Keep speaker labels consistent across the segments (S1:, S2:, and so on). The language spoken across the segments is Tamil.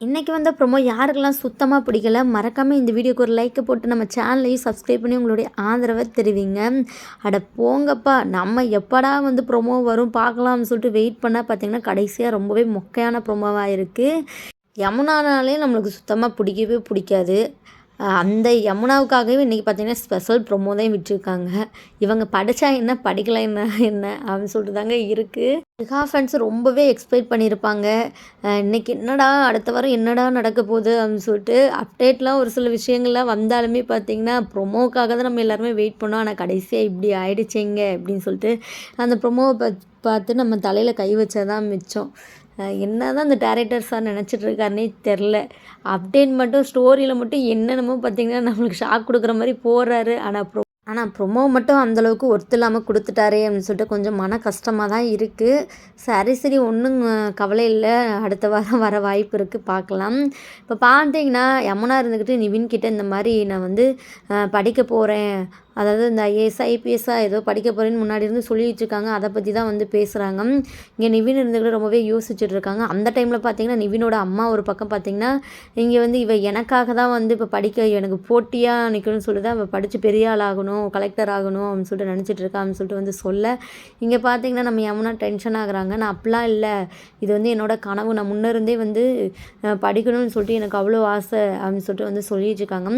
S1: இன்றைக்கி வந்த ப்ரொமோ யாருக்கெல்லாம் சுத்தமாக பிடிக்கல மறக்காமல் இந்த வீடியோக்கு ஒரு லைக்கை போட்டு நம்ம சேனலையும் சப்ஸ்கிரைப் பண்ணி உங்களுடைய ஆதரவை தெரிவிங்க. அட போங்கப்பா நம்ம எப்படா வந்து ப்ரோமோ வரும் பார்க்கலாம்னு சொல்லிட்டு வெயிட் பண்ணால் பார்த்தீங்கன்னா கடைசியாக ரொம்பவே மொக்கையான ப்ரோமோவாக இருக்குது யமுனானாலே நம்மளுக்கு சுத்தமாக பிடிக்கவே பிடிக்காது. அந்த யமுனாவுக்காகவே இன்றைக்கி பார்த்தீங்கன்னா ஸ்பெஷல் ப்ரோமோ தான் விட்டுருக்காங்க. இவங்க படித்தா என்ன படிக்கலைன்னா என்ன அப்படின்னு சொல்லிட்டு தாங்க இருக்குது ரிஹா ஃபேன்ஸ் ரொம்பவே எக்ஸ்பெக்ட் பண்ணியிருப்பாங்க. இன்றைக்கி இன்னைக்கு என்னடா அடுத்த வாரம் என்னடா நடக்க போகுது அப்படின்னு சொல்லிட்டு அப்டேட்லாம் ஒரு சில விஷயங்கள்லாம் வந்தாலுமே பார்த்தீங்கன்னா ப்ரொமோக்காக தான் நம்ம எல்லாருமே வெயிட் பண்ணோம். ஆனால் கடைசியாக இப்படி ஆயிடுச்சேங்க அப்படின்னு சொல்லிட்டு அந்த ப்ரொமோவை பார்த்து பார்த்து நம்ம தலையில் கை வச்சதான் மிச்சம். என்ன தான் அந்த டேரக்டர் சார் நினச்சிட்ருக்காருன்னே தெரில அப்டேட் மட்டும் ஸ்டோரியில் மட்டும் என்னென்னமோ பார்த்தீங்கன்னா நம்மளுக்கு ஷாக் கொடுக்குற மாதிரி போடுறாரு ஆனால் ப்ரோ ஆனால் ப்ரொமோ மட்டும் அந்தளவுக்கு ஒர்த்து இல்லாமல் கொடுத்துட்டாரே அப்படின்னு சொல்லிட்டு கொஞ்சம் மன கஷ்டமாக தான் இருக்குது சரி சரி ஒன்றும் கவலை இல்லை. அடுத்த வாரம் வர வாய்ப்பு இருக்குது பார்க்கலாம் இப்போ பார்த்தீங்கன்னா யமுனா இருந்துக்கிட்டு நிவின்கிட்ட இந்த மாதிரி நான் வந்து படிக்க போகிறேன் அதாவது இந்த ஐஏஎஸ் ஐபிஎஸ்ஸாக ஏதோ படிக்க போகிறேன்னு முன்னாடி இருந்து சொல்லிட்டு இருக்காங்க. அதை பற்றி தான் வந்து பேசுகிறாங்க இங்கே நிவின் இருந்துக்கிட்டு ரொம்பவே யோசிச்சுட்டு இருக்காங்க. அந்த டைமில் பார்த்தீங்கன்னா நிவினோட அம்மா ஒரு பக்கம் பார்த்தீங்கன்னா இங்கே வந்து இவ எனக்காக தான் வந்து இப்போ படிக்க எனக்கு போட்டியாக நிற்கணும்னு சொல்லிட்டு தான் அவள் படித்து பெரிய ஆள் ஆகணும் கலெக்டர் ஆகணும் அப்படின்னு சொல்லிட்டு நினச்சிட்டு இருக்கா அப்படின்னு சொல்லிட்டு வந்து சொல்ல. இங்கே பார்த்தீங்கன்னா நம்ம யமுனா டென்ஷன் ஆகுறாங்க. நான் அப்படிலாம் இல்லை. இது வந்து என்னோடய கனவு. நான் முன்னருந்தே வந்து படிக்கணும்னு சொல்லிட்டு எனக்கு அவ்வளோ ஆசை அப்படின்னு சொல்லிட்டு வந்து சொல்லிட்டு இருக்காங்க.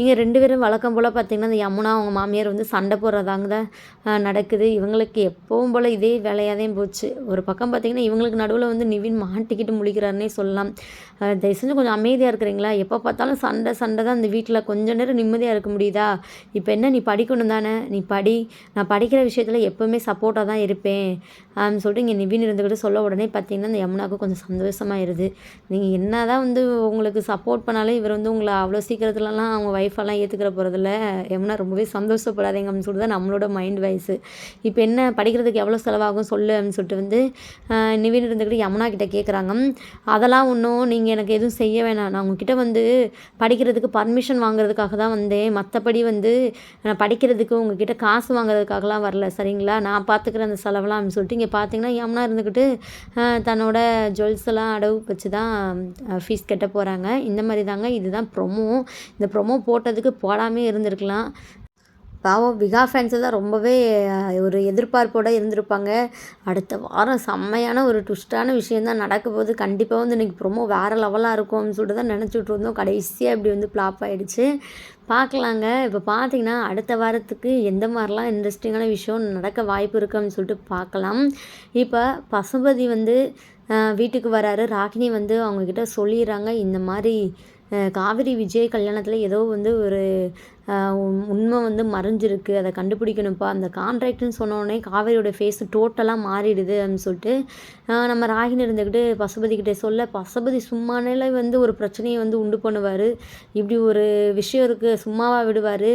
S1: இங்கே ரெண்டு பேரும் வழக்கம் போல் பார்த்தீங்கன்னா அந்த யமுனா அவங்க மாமியார் வந்து சண்டை போடுறதாங்க தான் நடக்குது. இவங்களுக்கு எப்பவும் போல் இதே வேலையாக தான் போச்சு. ஒரு பக்கம் பார்த்தீங்கன்னா இவங்களுக்கு நடுவில் வந்து நிவின் மாட்டிக்கிட்டு முழிக்கிறாருன்னே சொல்லலாம். தயவு செஞ்சு கொஞ்சம் அமைதியாக இருக்கிறீங்களா? எப்போ பார்த்தாலும் சண்டை சண்டை தான் இந்த வீட்டில் கொஞ்சம் நேரம் நிம்மதியாக இருக்க முடியுதா? இப்போ என்ன நீ படிக்கணும் தானே? நீ படி. நான் படிக்கிற விஷயத்தில் எப்போவுமே சப்போர்ட்டாக தான் இருப்பேன். அப்படின்னு சொல்லிட்டு இங்கே நிவின் இருந்துக்கிட்டு சொல்ல உடனே பார்த்தீங்கன்னா இந்த யமுனாவுக்கு கொஞ்சம் சந்தோஷமாயிருது. நீங்கள் என்ன தான் வந்து உங்களுக்கு சப்போர்ட் பண்ணாலும் இவர் வந்து உங்களை அவ்வளோ சீக்கிரத்துலலாம் அவங்க ஒய்ஃபெல்லாம் ஏற்றுக்கிற போகிறதில்ல யமுனா ரொம்பவே சந்தோஷப்படாதீங்க அப்படின்னு சொல்லிட்டு தான் நம்மளோட மைண்ட் வைஸு இப்போ என்ன படிக்கிறதுக்கு எவ்வளோ செலவாகும் சொல்லு அப்படின்னு சொல்லிட்டு வந்து நிவின் இருந்துக்கிட்டு யமுனா கிட்ட கேட்குறாங்க அதெல்லாம் ஒன்றும் நீங்கள் எனக்கு எதுவும் செய்ய வேணாம். நான் உங்ககிட்ட வந்து படிக்கிறதுக்கு பர்மிஷன் வாங்குறதுக்காக தான் வந்தேன். மற்றபடி வந்து நான் படிக்கிறதுக்கு உங்ககிட்ட காசு வாங்குறதுக்காகலாம் வரல. சரிங்களா? நான் பார்த்துக்கிற அந்த செலவெல்லாம் அப்படின்னு சொல்லிட்டு இங்கே பார்த்தீங்கன்னா யமுனா இருந்துக்கிட்டு தன்னோட ஜுவல்ஸ் எல்லாம் அடவு வச்சு தான் ஃபீஸ் கட்ட போகிறாங்க இந்த மாதிரி தாங்க இதுதான் ப்ரொமோ இந்த ப்ரொமோ போட்டதுக்கு போடாமே இருந்திருக்கலாம். பாவம் விகா ஃபேன்ஸ் தான் ரொம்பவே ஒரு எதிர்பார்ப்போடு இருந்திருப்பாங்க. அடுத்த வாரம் செம்மையான ஒரு ட்விஸ்டான விஷயந்தான் நடக்க போது கண்டிப்பாக வந்து இன்றைக்கி ப்ரொமோ வேறு லெவலாக இருக்கும்னு சொல்லிட்டு தான் நினச்சிட்டு இருந்தோம். கடைசியாக இப்படி வந்து ஃப்ளாப் ஆகிடுச்சு பார்க்கலாங்க. இப்போ பார்த்தீங்கன்னா அடுத்த வாரத்துக்கு எந்த மாதிரிலாம் இன்ட்ரெஸ்டிங்கான விஷயம் நடக்க வாய்ப்பு இருக்குன்னு சொல்லிட்டு பார்க்கலாம். இப்போ பசுபதி வந்து வீட்டுக்கு வராரு. ராகினி வந்து அவங்கக்கிட்ட சொல்லிடுறாங்க. இந்த மாதிரி காவிரி விஜய் கல்யாணத்தில் ஏதோ வந்து ஒரு உண்மை வந்து மறைஞ்சிருக்கு. அதை கண்டுபிடிக்கணும்ப்பா. அந்த கான்ட்ராக்ட்னு சொன்னோடனே காவேரியோட ஃபேஸ் டோட்டலாக மாறிடுது அப்படின்னு சொல்லிட்டு நம்ம ராகினி இருந்துக்கிட்டு பசுபதி கிட்டே சொல்ல பசுபதி சும்மானே வந்து ஒரு பிரச்சனையை வந்து உண்டு பண்ணுவார். இப்படி ஒரு விஷயம் இருக்குது சும்மாவாக விடுவார்.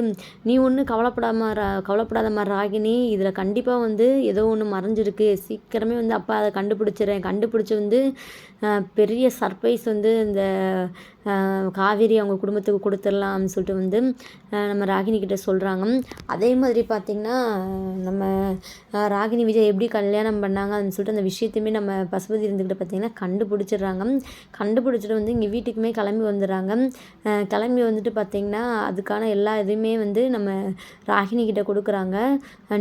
S1: நீ ஒன்றும் கவலைப்படாம கவலைப்படாத மாதிரி ராகினி. இதில் கண்டிப்பாக வந்து ஏதோ ஒன்று மறைஞ்சிருக்கு. சீக்கிரமே வந்து அப்பா அதை கண்டுபிடிச்சிடுறேன். கண்டுபிடிச்சி வந்து பெரிய சர்ப்ரைஸ் வந்து இந்த காவேரி அவங்க குடும்பத்துக்கு கொடுத்துடலாம்னு சொல்லிட்டு வந்து நம்ம ராகினி கிட்ட சொல்கிறாங்க அதே மாதிரி பார்த்திங்கன்னா நம்ம ராகினி விஜய் எப்படி கல்யாணம் பண்ணாங்க அப்படின்னு சொல்லிட்டு அந்த விஷயத்தையுமே நம்ம பசுபதி இருந்துக்கிட்ட பார்த்திங்கன்னா கண்டுபிடிச்சிடுறாங்க. கண்டுபிடிச்சிட்டு வந்து இங்கே வீட்டுக்குமே கிளம்பி வந்துடுறாங்க. கிளம்பி வந்துட்டு பார்த்திங்கன்னா அதுக்கான எல்லா இதுவுமே வந்து நம்ம ராகினி கிட்ட கொடுக்குறாங்க.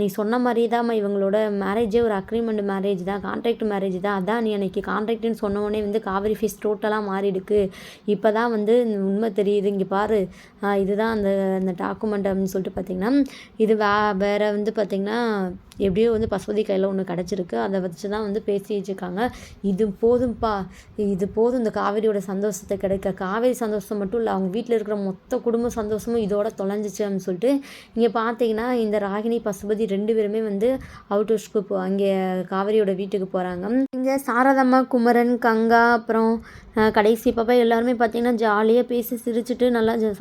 S1: நீ சொன்ன மாதிரி தான் இவங்களோட மேரேஜே ஒரு அக்ரிமெண்ட் மேரேஜ் தான் கான்ட்ராக்ட் மேரேஜ் தான். அதான் நீ அன்னைக்கு கான்ட்ராக்ட்னு சொன்ன உடனே வந்து காவிரி ஃபீஸ் டோட்டலாக மாறிடுக்கு. இப்போ தான் வந்து இந்த உண்மை தெரியுது. இங்கே பாரு இதுதான் அந்த அந்த டாக்குமெண்ட் அப்படின்னு சொல்லிட்டு பார்த்தீங்கன்னா இது வே வேறு வந்து பார்த்திங்கன்னா எப்படியோ வந்து பசுபதி கையில் ஒன்று கிடச்சிருக்கு. அதை வச்சு தான் வந்து பேசி வச்சுருக்காங்க இது போதும்ப்பா இது போதும். இந்த காவேரியோட சந்தோஷத்தை கிடைக்க. காவேரி சந்தோஷம் மட்டும் இல்லை அவங்க வீட்டில் இருக்கிற மொத்த குடும்ப சந்தோஷமும் இதோட தொலைஞ்சிச்சு அப்படின்னு சொல்லிட்டு இங்கே பார்த்தீங்கன்னா இந்த ராகினி பசுபதி ரெண்டு பேருமே வந்து அவுட் ஹவுஸ்க்கு போ அங்கே காவேரியோட வீட்டுக்கு போகிறாங்க இங்கே சாரதம்மா குமரன் கங்கா அப்புறம் கடைசி பாப்பா எல்லாருமே பார்த்தீங்கன்னா ஜாலியாக பேசி சிரிச்சுட்டு நல்லா ஜ-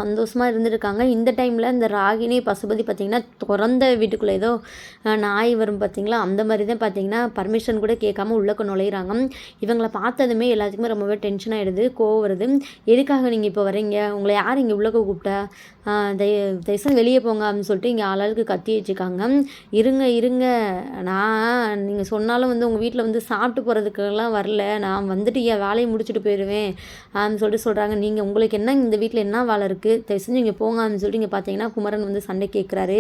S1: இருந்திருக்காங்க இந்த டைமில் இந்த ராகினி பசுபதி பார்த்தீங்கன்னா திறந்த வீட்டுக்குள்ளே ஏதோ நாய் நாய் வரும் பார்த்தீங்களா அந்த மாதிரி தான் பார்த்தீங்கன்னா பர்மிஷன் கூட கேட்காம உள்ளக்க நுழையிறாங்க. இவங்களை பார்த்ததுமே எல்லாத்துக்குமே ரொம்பவே டென்ஷன் ஆகிடுது கோவம் வருது. எதுக்காக நீங்கள் இப்போ வரீங்க உங்களை யார் இங்கே உள்ளக்க கூப்பிட்டா? தய தயவுசெய்து வெளியே போங்க அப்படின்னு சொல்லிட்டு இங்கே ஆளாளுக்கு கத்தி வச்சுக்காங்க. இருங்க இருங்க. நான் நீங்கள் சொன்னாலும் வந்து உங்கள் வீட்டில் வந்து சாப்பிட்டு போகிறதுக்கெல்லாம் வரல. நான் வந்துட்டு என் வேலையை முடிச்சுட்டு போயிடுவேன் அப்படின்னு சொல்லிட்டு சொல்கிறாங்க நீங்கள் உங்களுக்கு என்ன இந்த வீட்டில் என்ன வேலை இருக்குது தயவு செஞ்சு இங்கே போங்க அப்படின்னு சொல்லிட்டு இங்கே பார்த்தீங்கன்னா குமரன் வந்து சண்டை கேட்குறாரு.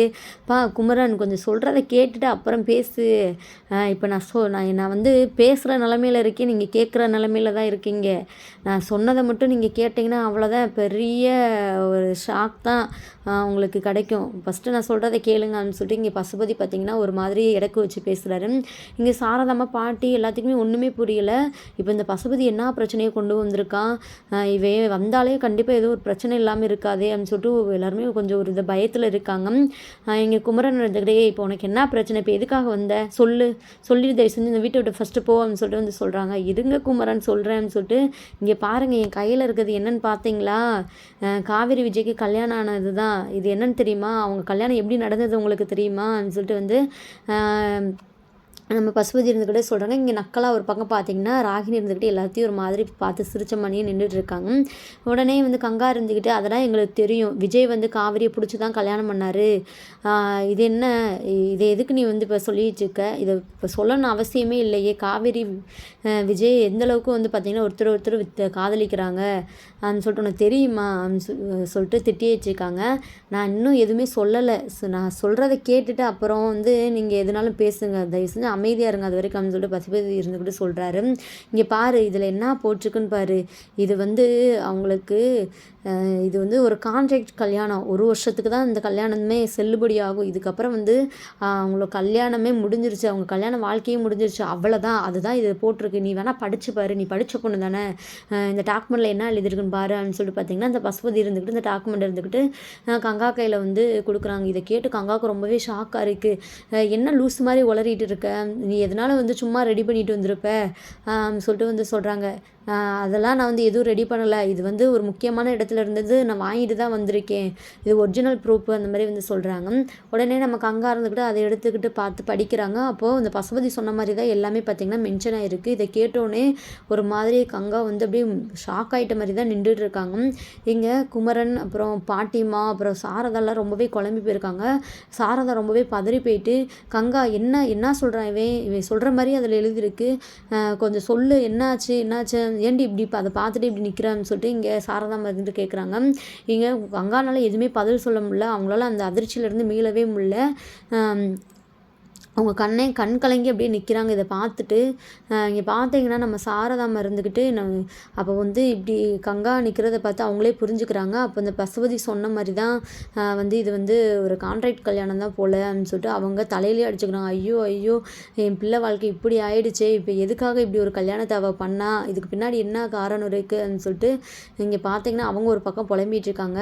S1: பா குமரன் கொஞ்சம் சொல்கிறத கேட்டுட்டு அப்புறம் பேசு. இப்போ நான் சொ நான் நான் வந்து பேசுகிற நிலமையில இருக்கேன். நீங்கள் கேட்குற நிலமையில தான் இருக்கீங்க. நான் சொன்னதை மட்டும் நீங்கள் கேட்டிங்கன்னா அவ்வளோதான் பெரிய ஒரு ஷாக் தான் உங்களுக்கு கிடைக்கும். ஃபஸ்ட்டு நான் சொல்கிறத கேளுங்க அப்படின்னு சொல்லிட்டு இங்கே பசுபதி பார்த்திங்கன்னா ஒரு மாதிரி இடக்கு வச்சு பேசுகிறாரு இங்கே சாரதாம்மா பாட்டி எல்லாத்துக்குமே ஒன்றுமே புரியல. இப்போ இந்த பசுபதி என்ன பிரச்சனையை கொண்டு வந்திருக்கான் இவன் வந்தாலே கண்டிப்பாக ஏதோ ஒரு பிரச்சனை இல்லாமல் இருக்காதே அப்படின்னு சொல்லிட்டு எல்லாருமே கொஞ்சம் ஒரு இந்த பயத்தில் இருக்காங்க. இங்கே குமரன் இருந்துக்கிட்டே இப்போ உனக்கு என்ன பிரச்சனை? இப்போ எதுக்காக வந்த? சொல்லு. சொல்லி தயவு செஞ்சு இந்த வீட்டை விட்டு ஃபஸ்ட்டு போ அப்படின்னு சொல்லிட்டு வந்து சொல்கிறாங்க இருங்க குமரன் சொல்கிறேன்னு சொல்லிட்டு இங்கே பாருங்கள் என் கையில் இருக்கிறது என்னன்னு பார்த்தீங்களா காவேரி விஜய்க்கு கல்யாணம் ஆனது தான் இது என்னன்னு தெரியுமா? அவங்க கல்யாணம் எப்படி நடந்தது உங்களுக்கு தெரியுமா? அப்படின்னு சொல்லிட்டு வந்து நம்ம பசுபதி இருந்துக்கிட்டே சொல்கிறாங்க இங்கே நக்கலாக ஒரு பக்கம் பார்த்தீங்கன்னா ராகினி இருந்துக்கிட்டு எல்லாத்தையும் ஒரு மாதிரி பார்த்து சிரிச்ச மணியே நின்றுட்டு இருக்காங்க. உடனே வந்து கங்கா இருந்துக்கிட்டு அதெல்லாம் எங்களுக்கு தெரியும். விஜய் வந்து காவிரியை பிடிச்சி தான் கல்யாணம் பண்ணார். இது என்ன? இதை எதுக்கு நீ வந்து இப்போ சொல்லிட்டு இருக்க? இதை இப்போ சொல்லணும்னு அவசியமே இல்லையே. காவேரி விஜய் எந்த அளவுக்கு வந்து பார்த்திங்கன்னா ஒருத்தர் ஒருத்தர் வித் காதலிக்கிறாங்க. அப்படின்னு சொல்லிட்டு உனக்கு தெரியுமா? சொல்லிட்டு திட்டி வச்சுருக்காங்க. நான் இன்னும் எதுவுமே சொல்லலை. நான் சொல்கிறத கேட்டுட்டு அப்புறம் வந்து நீங்கள் எதுனாலும் பேசுங்க. தயவு செஞ்சு அமைதியாக இருங்க அது வரைக்கும் அப்படின்னு சொல்லிட்டு பசுபதி இருந்துக்கிட்டு சொல்கிறாரு இங்கே பாரு இதில் என்ன போட்டிருக்குன்னு பாரு. இது வந்து அவங்களுக்கு இது வந்து ஒரு கான்ட்ராக்ட் கல்யாணம். ஒரு வருஷத்துக்கு தான் இந்த கல்யாணமே செல்லுபடி ஆகும். இதுக்கப்புறம் வந்து அவங்களோட கல்யாணமே முடிஞ்சிருச்சு. அவங்க கல்யாண வாழ்க்கையும் முடிஞ்சிருச்சு. அவ்வளோதான் அதுதான் இது போட்டிருக்கு. நீ வேணால் படிச்சு பாரு. நீ படித்த பொண்ணு தானே. இந்த டாக்குமெண்ட்டில் என்ன எழுதிருக்குன்னு பாரு அப்படின்னு சொல்லிட்டு பார்த்தீங்கன்னா இந்த பசுபதி இருந்துக்கிட்டு இந்த டாக்குமெண்ட் இருந்துக்கிட்டு கங்கா கையில் வந்து கொடுக்குறாங்க. இதை கேட்டு கங்காவுக்கு ரொம்பவே ஷாக்காக இருக்குது என்ன லூஸ் மாதிரி உளறிட்டு இருக்க? நீ எதனால் வந்து சும்மா ரெடி பண்ணிட்டு வந்திருப்ப? சொல்லிட்டு வந்து சொல்கிறாங்க அதெல்லாம் நான் வந்து எதுவும் ரெடி பண்ணலை. இது வந்து ஒரு முக்கியமான இடத்துல இருந்தது. நான் வாங்கிட்டு தான் வந்திருக்கேன். இது ஒரிஜினல் ப்ரூஃப் அந்த மாதிரி வந்து சொல்கிறாங்க உடனே நமக்கு அங்கே இருந்துக்கிட்டு அதை எடுத்துக்கிட்டு பார்த்து படிக்கிறாங்க. அப்போது இந்த பசுபதி சொன்ன மாதிரி தான் எல்லாமே பார்த்திங்கன்னா மென்ஷன் ஆகிருக்கு இதை கேட்டோடனே ஒரு மாதிரி கங்கா வந்து அப்படியே ஷாக் ஆகிட்ட மாதிரி தான் நின்றுட்டு இருக்காங்க. இங்கே குமரன் அப்புறம் பாட்டிமா அப்புறம் சாரதாலாம் ரொம்பவே குழம்பி போயிருக்காங்க. சாரதா ரொம்பவே பதறி போயிட்டு கங்கா என்ன என்ன சொல்கிறான் இவன்? இவன் சொல்கிற மாதிரி அதில் எழுதியிருக்கு. கொஞ்சம் சொல்லு. என்னாச்சு? என்னாச்சு? ஏன்டி இப்படி அதை பார்த்துட்டு இப்படி நிற்கிறான்னு சொல்லிட்டு இங்கே சாரதா மருந்து கேட்குறாங்க இங்கே கங்கானால் எதுவுமே பதில் சொல்ல முடியல. அவங்களால அந்த அதிர்ச்சியிலேருந்து மீளவே முடியல. அவங்க கண்ணே கண் கலங்கி அப்படியே நிற்கிறாங்க இதை பார்த்துட்டு இங்கே பார்த்தீங்கன்னா நம்ம சாரதாம இருந்துக்கிட்டு நான் அப்போ வந்து இப்படி கங்கா நிற்கிறத பார்த்து அவங்களே புரிஞ்சுக்கிறாங்க. அப்போ இந்த பசுபதி சொன்ன மாதிரி தான் வந்து இது வந்து ஒரு கான்ட்ராக்ட் கல்யாணம் தான் போல அப்படின்னு சொல்லிட்டு அவங்க தலையிலே அடிச்சுக்கிறாங்க. ஐயோ ஐயோ என் பிள்ளை வாழ்க்கை இப்படி ஆயிடுச்சே. இப்போ எதுக்காக இப்படி ஒரு கல்யாணத்தை அவள் பண்ணா? இதுக்கு பின்னாடி என்ன காரணம் இருக்குதுன்னு சொல்லிட்டு இங்கே பார்த்தீங்கன்னா அவங்க ஒரு பக்கம் புலம்பிகிட்டு இருக்காங்க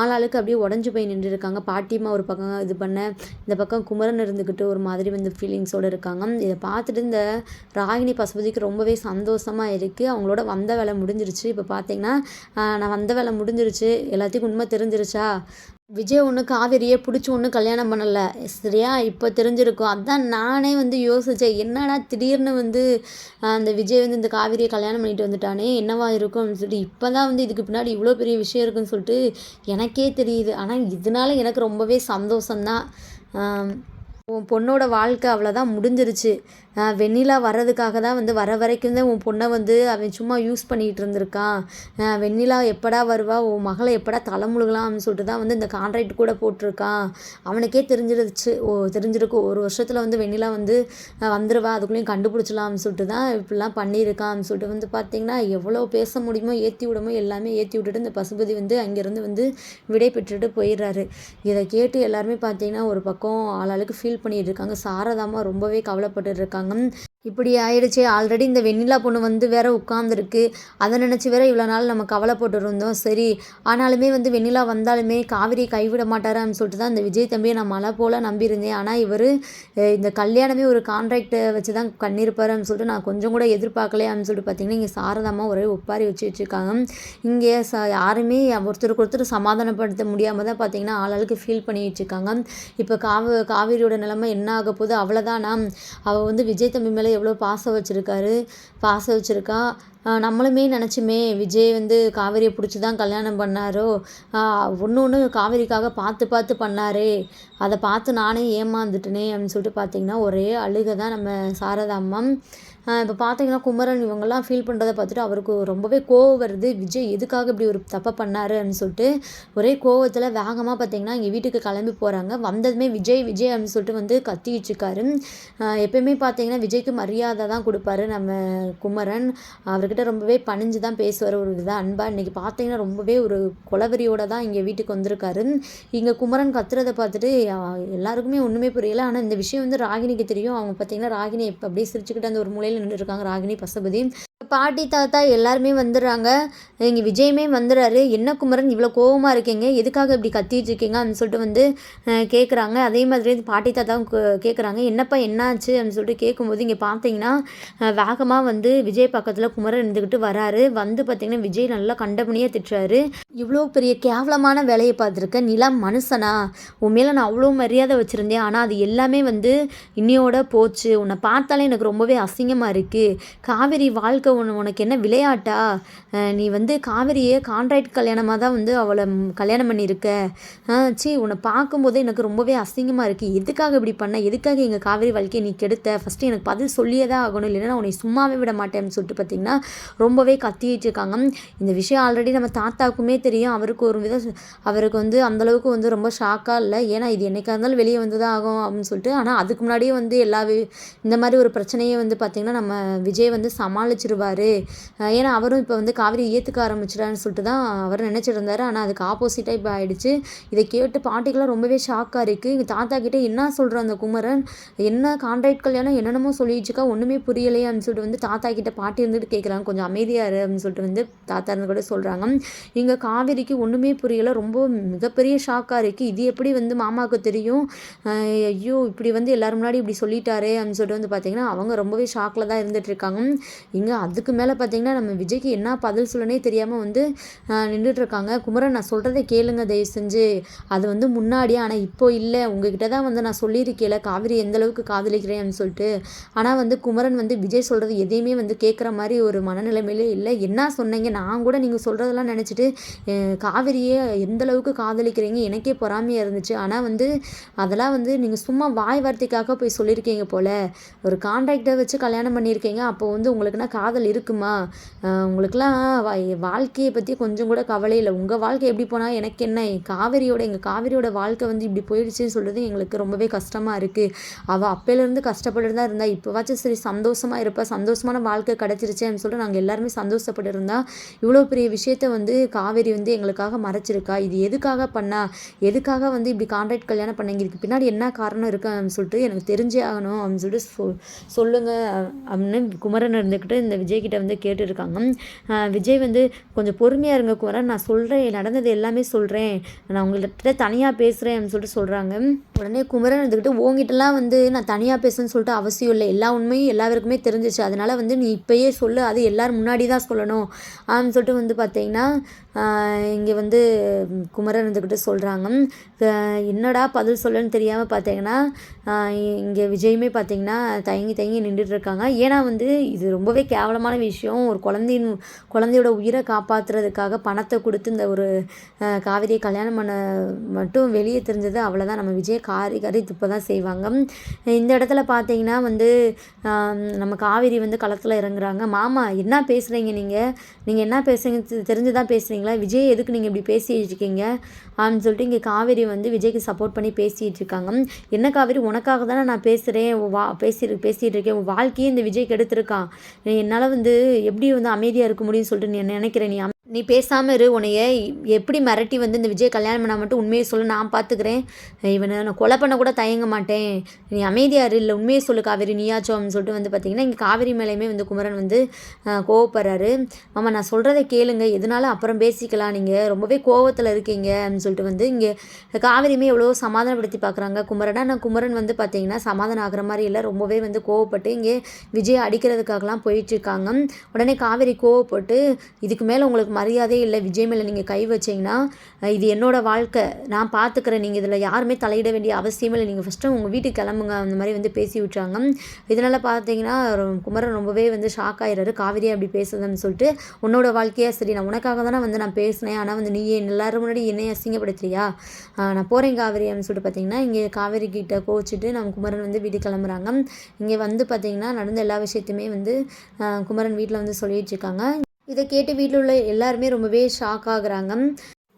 S1: ஆளாளுக்கு அப்படியே உடஞ்சி போய் நின்று இருக்காங்க பாட்டியம்மா ஒரு பக்கம் இது பண்ண இந்த பக்கம் குமரன் இருந்துக்கிட்டு ஒரு மாதிரி வந்து ஃபீலிங்ஸோடு இருக்காங்க. இதை பார்த்துட்டு இந்த ராகினி பசுபதிக்கு ரொம்பவே சந்தோஷமாக இருக்குது அவங்களோட வந்த வேலை முடிஞ்சிருச்சு. இப்போ பார்த்தீங்கன்னா நான் வந்த வேலை முடிஞ்சிருச்சு. எல்லாத்துக்கும் உண்மை தெரிஞ்சிருச்சா? விஜய் ஒன்று காவேரியை பிடிச்சி ஒன்று கல்யாணம் பண்ணலை. சரியா? இப்போ தெரிஞ்சிருக்கும். அதான் நானே வந்து யோசித்தேன் என்னடா திடீர்னு வந்து அந்த விஜய் வந்து இந்த காவேரியை கல்யாணம் பண்ணிட்டு வந்துட்டானே? என்னவா இருக்கும்? அப்படின்னு சொல்லிட்டு இப்போ தான் வந்து இதுக்கு பின்னாடி இவ்வளோ பெரிய விஷயம் இருக்குன்னு சொல்லிட்டு எனக்கே தெரியுது. ஆனால் இதனால எனக்கு ரொம்பவே சந்தோஷம்தான். உன் பொண்ணோட வாழ்க்கை அவ்வளோதான் முடிஞ்சிருச்சு. வெண்ணிலா வர்றதுக்காக தான் வந்து வர வரைக்கும் தான் உன் பொண்ணை வந்து அவன் சும்மா யூஸ் பண்ணிகிட்டு இருந்திருக்கான். வெண்ணிலா எப்படா வருவா? உன் மகளை எப்படா தலைமுழுகலாம் அப்படின்னு சொல்லிட்டு தான் வந்து இந்த கான்ட்ராக்ட் கூட போட்டிருக்கான். அவனுக்கே தெரிஞ்சிருச்சு. ஓ தெரிஞ்சிருக்கும். ஒரு வருஷத்தில் வந்து வெண்ணிலா வந்து வந்துடுவா அதுக்குள்ளேயும் கண்டுபிடிச்சலாம்னு சொல்லிட்டு தான் இப்படிலாம் பண்ணியிருக்கான்னு சொல்லிட்டு வந்து பார்த்திங்கன்னா எவ்வளோ பேச முடியுமோ ஏற்றி விடமோ எல்லாமே ஏற்றி விட்டுட்டு இந்த பசுபதி வந்து அங்கேருந்து வந்து விடை பெற்றுட்டு போயிடுறாரு. இதை கேட்டு எல்லாருமே பார்த்தீங்கன்னா ஒரு பக்கம் ஆளாளுக்கு ஃபீல் பண்ணிட்டு இருக்காங்க. சாரதாமா ரொம்பவே கவலைப்பட்டு இருக்காங்க. இப்படி ஆயிடுச்சு. ஆல்ரெடி இந்த வெண்ணிலா பொண்ணு வந்து வேற உட்காந்துருக்கு அதை நினச்சி வேற இவ்வளோ நாள் நம்ம கவலைப்பட்டு இருந்தோம் சரி ஆனாலுமே வந்து வெண்ணிலா வந்தாலுமே காவிரி கைவிட மாட்டாரான்னு சொல்லிட்டு தான் இந்த விஜய் தம்பியை நான் மழை போல் நம்பியிருந்தேன். ஆனால் இவர் இந்த கல்யாணமே ஒரு கான்ட்ராக்டை வச்சு தான் கண்ணிருப்பாருன்னு சொல்லிட்டு நான் கொஞ்சம் கூட எதிர்பார்க்கலையான்னு சொல்லிட்டு பார்த்தீங்கன்னா இங்கே சாரதாமா ஒரே ஒப்பாரி வச்சு வச்சுருக்காங்க. இங்கே ச யாருமே ஒருத்தருக்கு ஒருத்தர் சமாதானப்படுத்த முடியாமல் தான் பார்த்தீங்கன்னா ஆளாளுக்கு ஃபீல் பண்ணி வச்சுருக்காங்க. இப்போ காவ காவிரியோட நிலைமை என்ன ஆக போகுது? அவ்வளோதானா அவள் வந்து விஜய் தம்பி மேலே எவ்வளோ பாசம் வச்சுருக்காரு? பாசம் வச்சுருக்கா? நம்மளுமே நினச்சுமே விஜய் வந்து காவேரியை பிடிச்சி தான் கல்யாணம் பண்ணாரோ? ஒன்று ஒன்று காவேரிக்காக பார்த்து பார்த்து பண்ணாரே. அதை பார்த்து நானே ஏமாந்துட்டேனே அப்படின்னு சொல்லிட்டு பார்த்தீங்கன்னா ஒரே அழுகை தான் நம்ம சாரதா அம்மா இப்போ பார்த்தீங்கன்னா குமரன் இவங்கெல்லாம் ஃபீல் பண்ணுறதை பார்த்துட்டு அவருக்கு ரொம்பவே கோவம் வருது. விஜய் எதுக்காக இப்படி ஒரு தப்பை பண்ணாரு அப்படின்னு சொல்லிட்டு ஒரே கோவத்தில் வேகமாக பார்த்தீங்கன்னா எங்கள் வீட்டுக்கு கிளம்பி போகிறாங்க வந்ததுமே விஜய் விஜய் அப்படின்னு சொல்லிட்டு வந்து கத்திக்கிட்டு இருக்காரு. எப்பயுமே பார்த்தீங்கன்னா விஜய்க்கு மரியாதை தான் கொடுப்பாரு நம்ம குமரன். அவர்கிட்ட ரொம்பவே பணிஞ்சு தான் பேசுவார். ஒரு இதுதான் அன்பா இன்றைக்கி பார்த்தீங்கன்னா ரொம்பவே ஒரு குளவரியோடு தான் இங்கே வீட்டுக்கு வந்திருக்காரு. இங்கே குமரன் கத்துறதை பார்த்துட்டு எல்லாருக்குமே ஒன்றுமே புரியலை. ஆனால் இந்த விஷயம் வந்து ராகினிக்கு தெரியும். அவங்க பார்த்தீங்கன்னா ராகினி இப்போ அப்படியே சிரிச்சுக்கிட்டு அந்த ஒரு மூலையில் நின்றுருக்காங்க ராகினி பசுபதி. பாட்டி தாத்தா எல்லாருமே வந்துடுறாங்க. இங்கே விஜயமே வந்துடுறாரு. என்ன குமரன் இவ்வளோ கோவமாக இருக்கீங்க? எதுக்காக இப்படி கத்திட்டு இருக்கீங்க? அப்படின்னு சொல்லிட்டு வந்து கேட்குறாங்க அதே மாதிரி பாட்டி தாத்தாவும் கேட்குறாங்க என்னப்பா என்னாச்சு? அப்படின்னு சொல்லிட்டு கேட்கும்போது இங்கே பார்த்தீங்கன்னா வேகமாக வந்து விஜய் பக்கத்தில் குமரன் இருந்துக்கிட்டு வராரு. வந்து பார்த்தீங்கன்னா விஜய் நல்லா கண்டபடியாக திட்டுறாரு. இவ்வளோ பெரிய கேவலமான வேலையை பார்த்துருக்க? நிலா மனுஷனா? உன் மேலே நான் அவ்வளோ மரியாதை வச்சுருந்தேன். ஆனால் அது எல்லாமே வந்து இன்னையோட போச்சு. உன்னை பார்த்தாலே எனக்கு ரொம்பவே அசிங்கமாக இருக்குது காவேரி வாழ்க்கை இருக்க ஒன்று உனக்கு என்ன விளையாட்டா? நீ வந்து காவேரியை கான்ட்ராக்ட் கல்யாணமாக தான் வந்து அவளை கல்யாணம் பண்ணியிருக்க. சி உன்னை பார்க்கும்போதே எனக்கு ரொம்பவே அசிங்கமாக இருக்குது எதுக்காக இப்படி பண்ண? எதுக்காக எங்கள் காவேரி வாழ்க்கையை நீ கெடுத்த? ஃபஸ்ட்டு எனக்கு பதில் சொல்லியே தான் ஆகணும். இல்லைன்னா நான் உன்னை சும்மாவே விட மாட்டேன்னு சொல்லிட்டு பார்த்தீங்கன்னா ரொம்பவே கத்திட்டு இருக்காங்க இந்த விஷயம் ஆல்ரெடி நம்ம தாத்தாக்குமே தெரியும். அவருக்கு ஒரு வித அவருக்கு வந்து அந்தளவுக்கு வந்து ரொம்ப ஷாக்காக இல்லை. ஏன்னா இது என்றைக்காக இருந்தாலும் வெளியே வந்து தான் ஆகும் அப்படின்னு சொல்லிட்டு ஆனால் அதுக்கு முன்னாடியே வந்து எல்லா இந்த மாதிரி ஒரு பிரச்சனையே வந்து பார்த்திங்கன்னா நம்ம விஜய் வந்து சமாளிச்சிருவார் ஏன்னா அவரும் இப்போ வந்து காவிரி ஏற்றுக்க ஆரம்பிச்சிடான்னு சொல்லிட்டு தான் அவர் நினச்சிட்டு இருந்தார் ஆனால் அதுக்கு ஆப்போசிட்டாக இப்போ ஆயிடுச்சு. இதை கேட்டு பாட்டிக்கெல்லாம் ரொம்பவே ஷாக்காக இருக்குது எங்கள் தாத்தா கிட்டே என்ன சொல்கிற அந்த குமரன்? என்ன கான்ட்ராக்ட் கல்யாணம் என்னென்னமோ சொல்லிடுச்சுக்கா ஒன்றுமே புரியலையான்னு சொல்லிட்டு வந்து தாத்தா கிட்டே பாட்டி இருந்துட்டு கேட்குறாங்க கொஞ்சம் அமைதியாக இரு அப்படின்னு சொல்லிட்டு வந்து தாத்தா இருந்து கூட சொல்கிறாங்க இங்கே காவேரிக்கு ஒன்றுமே புரியலை. ரொம்ப மிகப்பெரிய ஷாக்காக இருக்குது இது எப்படி வந்து மாமாவுக்கு தெரியும்? ஐயோ இப்படி வந்து எல்லோரும் முன்னாடி இப்படி சொல்லிட்டாரு அப்படின்னு சொல்லிட்டு வந்து பார்த்தீங்கன்னா அவங்க ரொம்பவே ஷாக்கில் தான் இருந்துகிட்ருக்காங்க இங்கே அதுக்கு மேலே பார்த்தீங்கன்னா நம்ம விஜய்க்கு என்ன பதில் சொல்லனே தெரியாமல் வந்து நின்றுட்டுருக்காங்க குமரன் நான் சொல்கிறத கேளுங்க தயவு செஞ்சு. அது வந்து முன்னாடியே ஆனால் இப்போ இல்லை. உங்ககிட்ட தான் வந்து நான் சொல்லியிருக்கேல காவிரி எந்தளவுக்கு காதலிக்கிறேன்னு சொல்லிட்டு. ஆனால் வந்து குமரன் வந்து விஜய் சொல்கிறது எதையுமே வந்து கேட்குற மாதிரி ஒரு மனநிலைமையிலே இல்லை. என்ன சொன்னீங்க? நான் கூட நீங்கள் சொல்கிறதெல்லாம் நினச்சிட்டு காவிரியை எந்த அளவுக்கு காதலிக்கிறீங்க? எனக்கே பொறாமையாக இருந்துச்சு. ஆனால் வந்து அதெல்லாம் வந்து நீங்கள் சும்மா வாய் வார்த்தைக்காக போய் சொல்லியிருக்கீங்க போல். ஒரு கான்ட்ராக்டை வச்சு கல்யாணம் பண்ணியிருக்கீங்க. அப்போ வந்து உங்களுக்குன்னா காதல் இருக்குமா? உங்களுக்கெல்லாம் உங்களுக்குலாம் வாழ்க்கையை பற்றி கொஞ்சம் கூட கவலை இல்லை. உங்கள் வாழ்க்கை எப்படி போனால் எனக்கு என்ன? காவேரியோட எங்கள் காவேரியோட வாழ்க்கை வந்து இப்படி போயிடுச்சுன்னு சொல்கிறது எங்களுக்கு ரொம்பவே கஷ்டமாக இருக்குது அவள் அப்போலேருந்து கஷ்டப்பட்டு தான் இருந்தா இப்போவாச்சும் சரி சந்தோஷமாக இருப்பா. சந்தோஷமான வாழ்க்கை கிடச்சிருச்சேன்னு சொல்லிட்டு நாங்கள் எல்லாருமே சந்தோஷப்பட்டு இருந்தால் இவ்வளோ பெரிய விஷயத்த வந்து காவேரி வந்து எங்களுக்காக மறைச்சிருக்கா. இது எதுக்காக பண்ணா? எதுக்காக வந்து இப்படி கான்ட்ராக்ட் கல்யாணம் பண்ணீங்க? இதுக்கு பின்னாடி என்ன காரணம் இருக்கு அப்படின்னு சொல்லிட்டு எனக்கு தெரிஞ்சே ஆகணும் அப்படின்னு சொல்லிட்டு சொல் சொல்லுங்க அப்படின்னு குமரன் இருந்துக்கிட்டு இந்த விஜய்கிட்ட வந்து கேட்டுருக்காங்க. விஜய் வந்து கொஞ்சம் பொறுமையாக இருங்க குமரன் நான் சொல்கிறேன் நடந்தது எல்லாமே சொல்கிறேன் நான் உங்கள்கிட்ட தனியாக பேசுகிறேன் அப்படின்னு சொல்லிட்டு சொல்கிறாங்க உடனே குமரன் இருந்துக்கிட்டு உங்ககிட்டலாம் வந்து நான் தனியாக பேசுன்னு சொல்லிட்டு அவசியம் இல்லை. எல்லா உண்மையும் எல்லாருக்குமே தெரிஞ்சிச்சு. அதனால் வந்து நீ இப்பயே சொல்லு. அது எல்லோரும் முன்னாடி தான் சொல்லணும். அப்படின்னு சொல்லிட்டு வந்து பார்த்தீங்கன்னா இங்கே வந்து குமரன் இருந்துக்கிட்டு சொல்கிறாங்க என்னடா பதில் சொல்லன்னு தெரியாமல் பார்த்தீங்கன்னா இங்கே விஜயுமே பார்த்தீங்கன்னா தயங்கி தயங்கி நின்றுட்டு இருக்காங்க. ஏன்னா வந்து இது ரொம்பவே கேவலமான விஷயம். ஒரு குழந்தையின் குழந்தையோட உயிரை காப்பாற்றுறதுக்காக பணத்தை கொடுத்து இந்த ஒரு காவிரியை கல்யாணம் பண்ண மட்டும் வெளியே தெரிஞ்சது அவ்வளோதான் நம்ம விஜய் காரி காரி இப்போ தான் செய்வாங்க. இந்த இடத்துல பார்த்தீங்கன்னா வந்து நம்ம காவிரி வந்து களத்தில் இறங்குறாங்க. மாமா என்ன பேசுகிறீங்க நீங்கள் நீங்கள் என்ன பேசுகிறீங்க தெ- தெரிஞ்சு தான் பார்த்தீங்களா விஜய் எதுக்கு நீங்கள் இப்படி பேசிட்டு இருக்கீங்க? அப்படின்னு சொல்லிட்டு இங்கே காவேரி வந்து விஜய்க்கு சப்போர்ட் பண்ணி பேசிகிட்டு இருக்காங்க. என்ன காவேரி? உனக்காக தானே நான் பேசுகிறேன் வா பேசி பேசிகிட்டு இருக்கேன். உன் வாழ்க்கையே இந்த விஜய் கெடுத்திருக்கான் என்னால் வந்து எப்படி வந்து அமைதியாக இருக்க முடியும்னு சொல்லிட்டு நீ நினைக்கிறேன் நீ? நீ பேசாமல் இரு உன்னைய எப்படி மிரட்டி வந்து இந்த விஜய் கல்யாணம் பண்ணால் மட்டும் உண்மையை சொல்லு நான் பார்த்துக்கிறேன் இவனை நான் கொலை பண்ண கூட தயங்க மாட்டேன். நீ அமைதியாக இரு இல்லை உண்மையை சொல்லு காவேரி நீயாச்சும் அப்படின்னு சொல்லிட்டு வந்து பார்த்தீங்கன்னா இங்கே காவேரி மேலேயுமே வந்து குமரன் வந்து கோவப்படுறாரு. மாமா நான் சொல்கிறத கேளுங்க எதனால அப்புறம் பேசிக்கலாம். நீங்கள் ரொம்பவே கோவத்தில் இருக்கீங்க அப்படின்னு சொல்லிட்டு வந்து இங்கே காவேரியுமே எவ்வளோ சமாதானப்படுத்தி பார்க்குறாங்க குமரனா நான் குமரன் வந்து பார்த்தீங்கன்னா சமாதானம் ஆகிற மாதிரி இல்லை ரொம்பவே வந்து கோவப்பட்டு இங்கே விஜய் அடிக்கிறதுக்காகலாம் போயிட்டு இருக்காங்க. உடனே காவேரி கோவப்பட்டு இதுக்கு மேலே உங்களுக்கு மரியாதையே இல்லை விஜய் மேலே நீங்கள் கை வச்சீங்கன்னா இது என்னோடய வாழ்க்கை. நான் பார்த்துக்கிறேன் நீங்கள் இதில் யாருமே தலையிட வேண்டிய அவசியமே இல்லை. நீங்கள் ஃபஸ்ட்டு உங்கள் வீட்டுக்கு கிளம்புங்க. அந்த மாதிரி வந்து பேசி விட்றாங்க இதனால் பார்த்தீங்கன்னா குமரன் ரொம்பவே வந்து ஷாக் ஆகிறாரு காவிரியை அப்படி பேசுதுன்னு சொல்லிட்டு உன்னோட வாழ்க்கையாக சரி நான் உனக்காக தானே வந்து நான் பேசினேன். ஆனால் வந்து நீ எல்லாரும் முன்னாடி என்னை அசிங்கப்படுத்துறியா? நான் போகிறேன் காவிரி அப்படின்னு சொல்லிட்டு பார்த்தீங்கன்னா இங்கே காவேரி கிட்ட கோச்சிட்டு நம்ம குமரன் வந்து வீட்டுக்கு கிளம்புறாங்க. இங்கே வந்து பார்த்தீங்கன்னா நடந்த எல்லா விஷயத்தையுமே வந்து குமரன் வீட்டில் வந்து சொல்லிட்டு இருக்காங்க. இதை கேட்டு வீட்டில் உள்ள எல்லாருமே ரொம்பவே ஷாக் ஆகுறாங்க.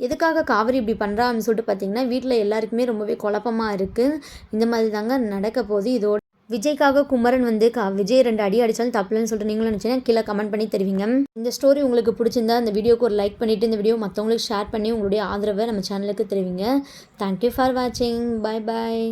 S1: எதுக்காக காவிரி இப்படி பண்ணுறான்னு சொல்லிட்டு பார்த்தீங்கன்னா வீட்டில் எல்லாருக்குமே ரொம்பவே குழப்பமாக இருக்குது இந்த மாதிரி தாங்க நடக்க போகுது. இதோட விஜய்க்காக குமரன் வந்து கா விஜய் ரெண்டு அடி அடித்தாலும் தப்புலன்னு சொல்லிட்டு நீங்களும் நினச்சிங்கன்னா கீழே கமெண்ட் பண்ணி தருவீங்க. இந்த ஸ்டோரி உங்களுக்கு பிடிச்சிருந்தா இந்த வீடியோக்கு ஒரு லைக் பண்ணிவிட்டு இந்த வீடியோ மற்றவங்களுக்கு ஷேர் பண்ணி உங்களுடைய ஆதரவை நம்ம சேனலுக்கு தருவீங்க. தேங்க்யூ ஃபார் வாட்சிங் பை பாய்